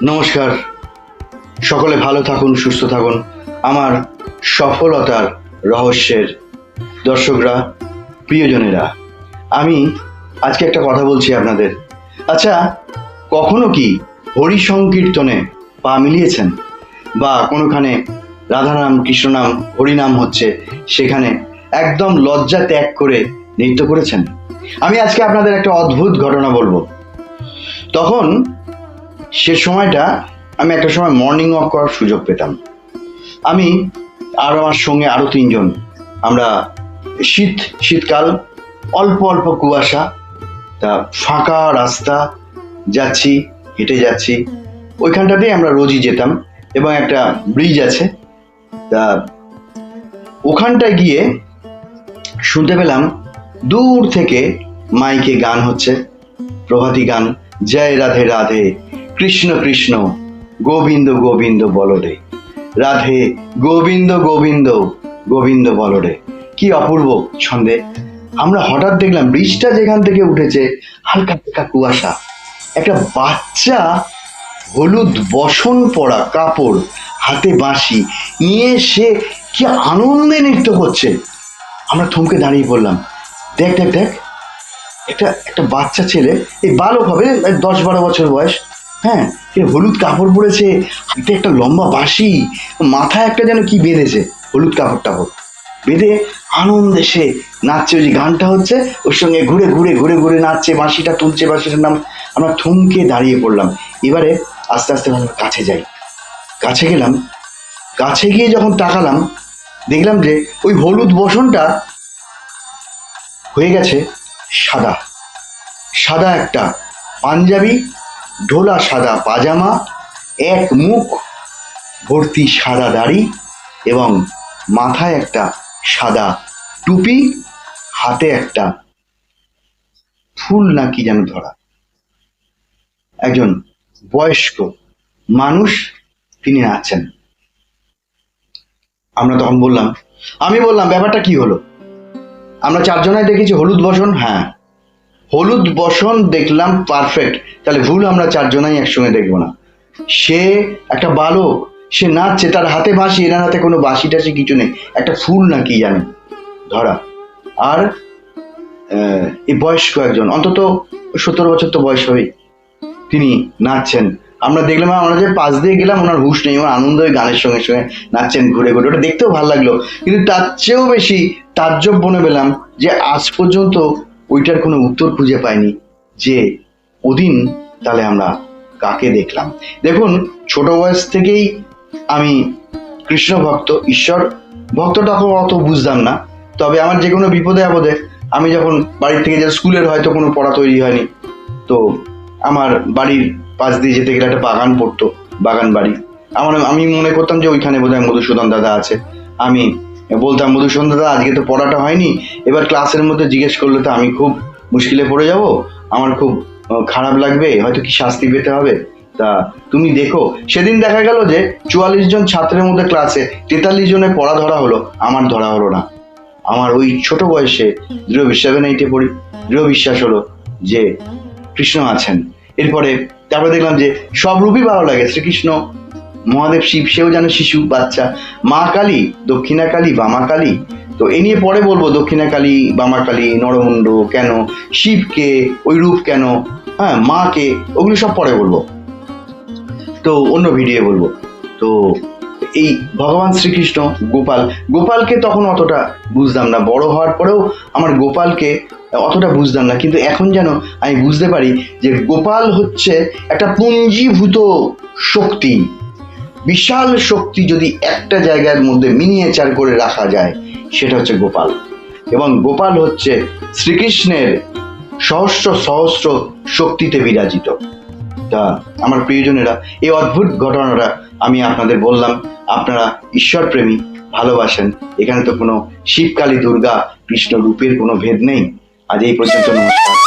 নমস্কার। সকলে ভালো থাকুন, সুস্থ থাকুন। আমার সফলতার রহস্যের দর্শকরা, প্রিয়জনেরা, আমি আজকে একটা কথা বলছি আপনাদের। আচ্ছা কখনো কি হরি সংকীর্তনে পা মিলিয়েছেন? বা কোনোখানে রাধানাম কৃষ্ণনাম, হরিনাম হচ্ছে, সেখানে একদম লজ্জা ত্যাগ করে নৃত্য করেছেন? আমি আজকে আপনাদের একটা অদ্ভুত ঘটনা বলব। তখন সে সময়টা আমি একটা সময় মর্নিং ওয়াক করার সুযোগ পেতাম। আমি আর আমার সঙ্গে আরও তিনজন আমরা শীত, শীতকাল, অল্প অল্প কুয়াশা, তা ফাঁকা রাস্তা, যাচ্ছি, হেঁটে যাচ্ছি। ওইখানটাতেই আমরা রোজই যেতাম এবং একটা ব্রিজ আছে। তা ওখানটায় গিয়ে শুনতে পেলাম দূর থেকে মাইকে গান হচ্ছে, প্রভাতী গান, জয় রাধে রাধে। কৃষ্ণ কৃষ্ণ, গোবিন্দ গোবিন্দ বলরে রাধে গোবিন্দ গোবিন্দ গোবিন্দ বলরে কি অপূর্ব ছন্দে। আমরা হঠাৎ দেখলাম ব্রিজটা যেখান থেকে উঠেছে, হালকা হালকা কুয়াশা। একটা বাচ্চা হলুদ বসন পরা কাপড়, হাতে বাঁশি নিয়ে সে কি আনন্দে নৃত্য করছে। আমরা থমকে দাঁড়িয়ে পড়লাম। দেখ দেখ দেখ, একটা একটা বাচ্চা ছেলে, এই বালক হবে দশ বারো বছর বয়স। হ্যাঁ সে হলুদ কাপড় পরেছে, হাতে একটা লম্বা বাঁশি, মাথায় একটা যেন কি বেঁধেছে, হলুদ কাপড় টাপড়। বেঁধে আনন্দে সে নাচছে, ওই যে গানটা হচ্ছে, ওর সঙ্গে ঘুরে ঘুরে ঘুরে ঘুরে নাচছে, বাঁশিটা তুলছে, বাঁশিটার নাম আমরা থমকে দাঁড়িয়ে পড়লাম। এবারে আস্তে আস্তে আমরা কাছে যাই। কাছে গেলাম, কাছে গিয়ে যখন তাকালাম, দেখলাম যে ওই হলুদ বসনটা হয়ে গেছে সাদা। সাদা একটা পাঞ্জাবি ঢোলা সাদা পাজামা, এক মুখ, ভর্তি সাদা দাড়ি এবং মাথায় একটা সাদা টুপি, হাতে একটা ফুল না কি যেন ধরা। একজন বয়স্ক মানুষ তিনি নাচছেন আমরা তখন বললাম, আমি বললাম, ব্যাপারটা কি হলো? আমরা চারজনাই দেখেছি, হলুদ বসন? হ্যাঁ। হলুদ বসন দেখলাম পারফেক্ট তাহলে ভুল আমরা চারজনাই একসঙ্গে দেখব না। সে একটা বালক, সে নাচছে, তার হাতে বাঁশি, এনার হাতে কোনো বাঁশি টাসি কিছু নেই। একটা ফুল না কি জানে? ধরা। আর এই বয়স্ক একজন, অন্তত সত্তর বছর তো বয়স হবেই তিনি নাচছেন। আমরা দেখলাম, আমরা যে পাশ দিয়ে গেলাম, ওনার হুশ নেই, ওনার আনন্দ গানের সঙ্গে সঙ্গে নাচছেন ঘুরে ঘুরে। ওটা দেখতেও ভালো লাগল। কিন্তু তার চেয়েও বেশি তাজ্জব মনে পেলাম যে আজ পর্যন্ত ওইটার কোনো উত্তর খুঁজে পাইনি যে ওদিন তাহলে আমরা কাকে দেখলাম। দেখুন, ছোট বয়স থেকেই আমি কৃষ্ণ ভক্ত, ঈশ্বর। ভক্তটা খুব অত বুঝতাম না। তবে আমার যে কোনো বিপদে আপদে আমি যখন বাড়ির থেকে যে স্কুলের হয়তো কোনো পড়া তৈরি হয়নি। তো আমার বাড়ির পাশ দিয়ে যেতে গেলে একটা বাগান পড়তো, বাগান বাড়ি। আমার, আমি মনে করতাম যে ওইখানে বোধহয় মধুসূদন দাদা আছে। আমি বলতাম মধুসূদন দাদা আজকে তো পড়াটা হয়নি। এবার ক্লাসের মধ্যে জিজ্ঞেস করলে তো আমি খুব মুশকিলে পড়ে যাব। আমার খুব খারাপ লাগবে, হয়তো কি শাস্তি পেতে হবে? তা তুমি দেখো, সেদিন দেখা গেল যে চুয়াল্লিশ জন ছাত্রের মধ্যে ক্লাসে তেতাল্লিশ জনের পড়া ধরা হলো, আমার ধরা হলো না। আমার ওই ছোট বয়সে দৃঢ় বিশ্বাস এইটে পড়ি, দৃঢ় বিশ্বাস হলো যে কৃষ্ণ আছেন। এরপরে তারপরে দেখলাম যে সব রূপই ভালো লাগে, শ্রীকৃষ্ণ মহাদেব শিব, সেও যেন শিশু, বাচ্চা। মা কালী, দক্ষিণা কালী, বামা কালী। তো এ নিয়ে পরে বলব দক্ষিণা কালী, বামা কালী নরমুণ্ড কেন, শিবকে, ওই রূপ কেন হ্যাঁ মাকে, ওগুলো সব পরে বলব। তো অন্য ভিডিও বলব। তো এই ভগবান শ্রীকৃষ্ণ, গোপাল, গোপালকে তখন অতটা বুঝতাম না। বড় হওয়ার পরেও আমার গোপালকে অতটা বুঝতাম না। কিন্তু এখন যেন আমি বুঝতে পারি যে গোপাল হচ্ছে একটা পুঞ্জীভূত শক্তি। বিশাল শক্তি যদি একটা জায়গার মধ্যে মিনিয়েচার করে রাখা যায়, সেটা হচ্ছে গোপাল। এবং গোপাল হচ্ছে শ্রীকৃষ্ণের সহস্র সহস্র শক্তিতে বিরাজিত। তা আমার প্রিয়জনেরা, এই অদ্ভুত ঘটনাটা আমি আপনাদের বললাম, আপনারা ঈশ্বর প্রেমী ভালোবাসেন। এখানে তো কোনো শিবকালী, দুর্গা, কৃষ্ণ রূপের কোনো ভেদ নেই। আজ এই পর্যন্ত নমস্কার।